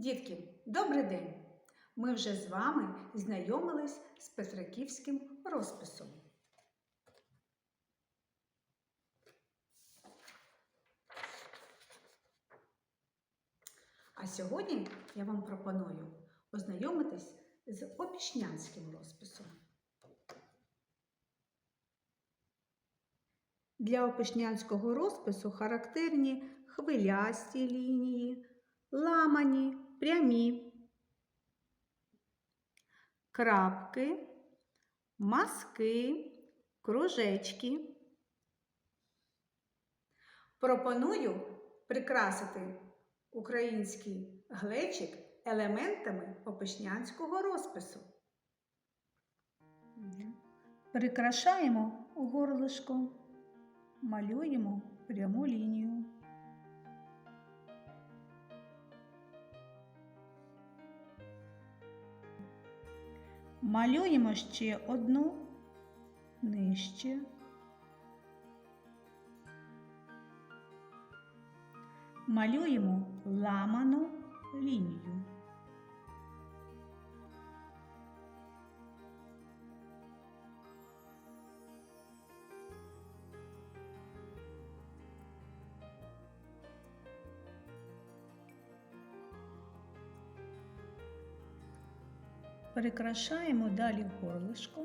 Дітки, добрий день! Ми вже з вами знайомились з Петриківським розписом. А сьогодні я вам пропоную ознайомитись з опішнянським розписом. Для опишнянського розпису характерні хвилясті лінії, ламані, прямі, крапки, маски, кружечки. Пропоную прикрасити український глечик елементами опишнянського розпису. Прикрашаємо горлишко, малюємо пряму лінію. Малюємо ще одну нижче. Малюємо ламану лінію. Прикрашаємо далі горлишко.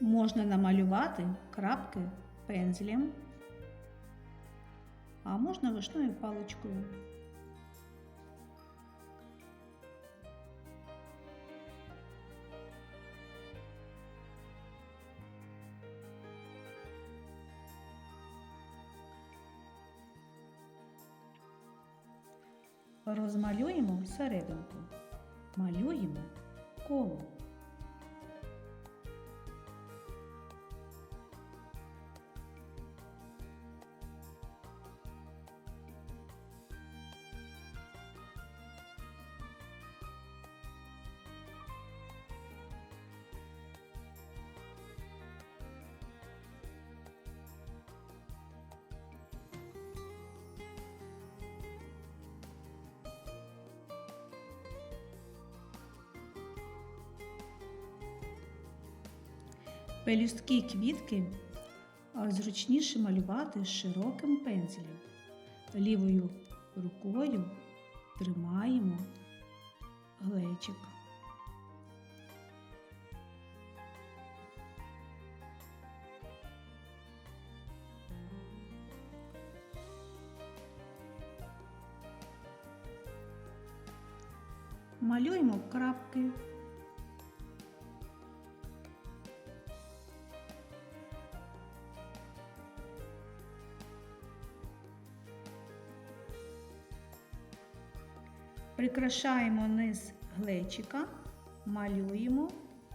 Можна намалювати крапки пензлем, а можна вишною паличкою. Розмалюємо серединку. Малюємо коло. Пелюстки квітки зручніше малювати широким пензлем. Лівою рукою тримаємо глечик. Малюємо крапки. Прикрашаємо низ глечика, малюємо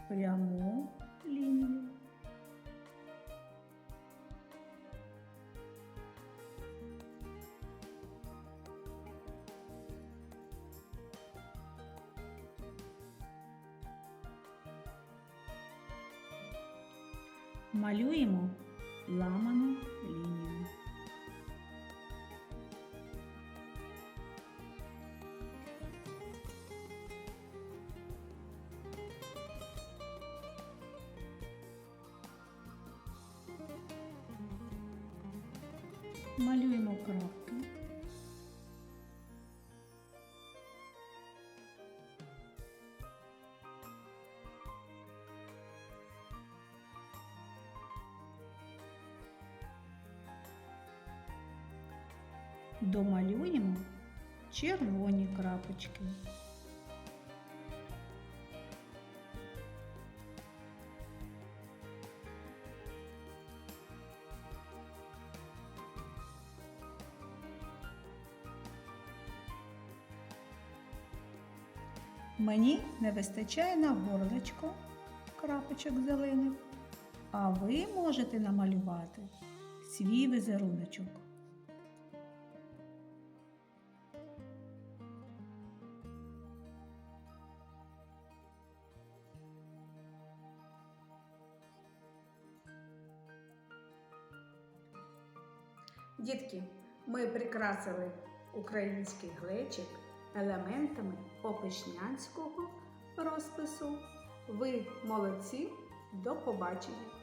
пряму лінію. Малюємо ламану лінію. Малюємо крапки. Домалюємо червоні крапочки. Мені не вистачає на горлечко крапочок зелених, а ви можете намалювати свій візеруночок. Дітки, ми прикрасили український глечик елементами опишнянського розпису. Ви молодці, до побачення!